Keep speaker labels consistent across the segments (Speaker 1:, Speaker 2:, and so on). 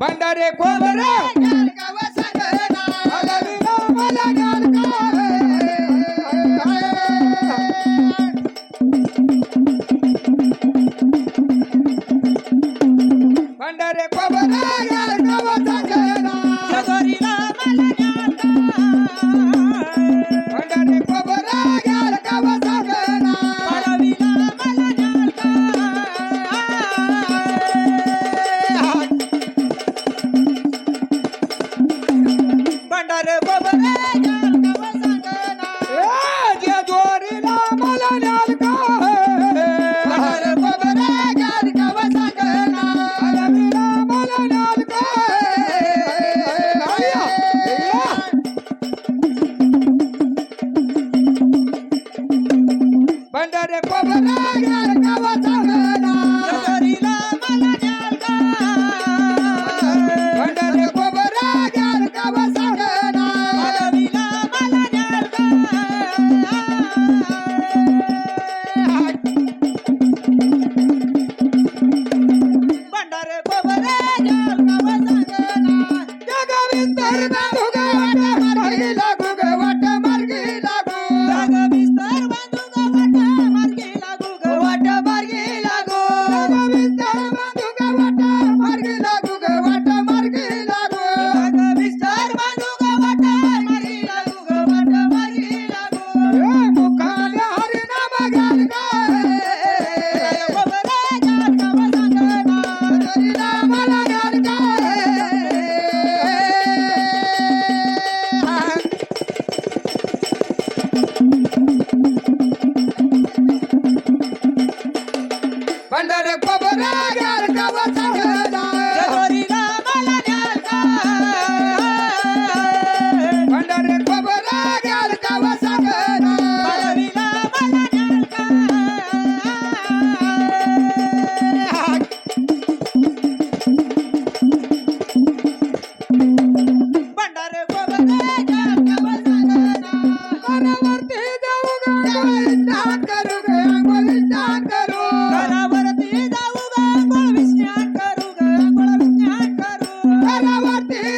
Speaker 1: ಬಂಡಾರೆ
Speaker 2: ಕೋಬರ
Speaker 1: Kalawati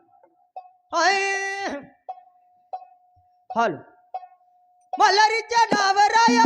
Speaker 3: hello. मलरीच्या डावराया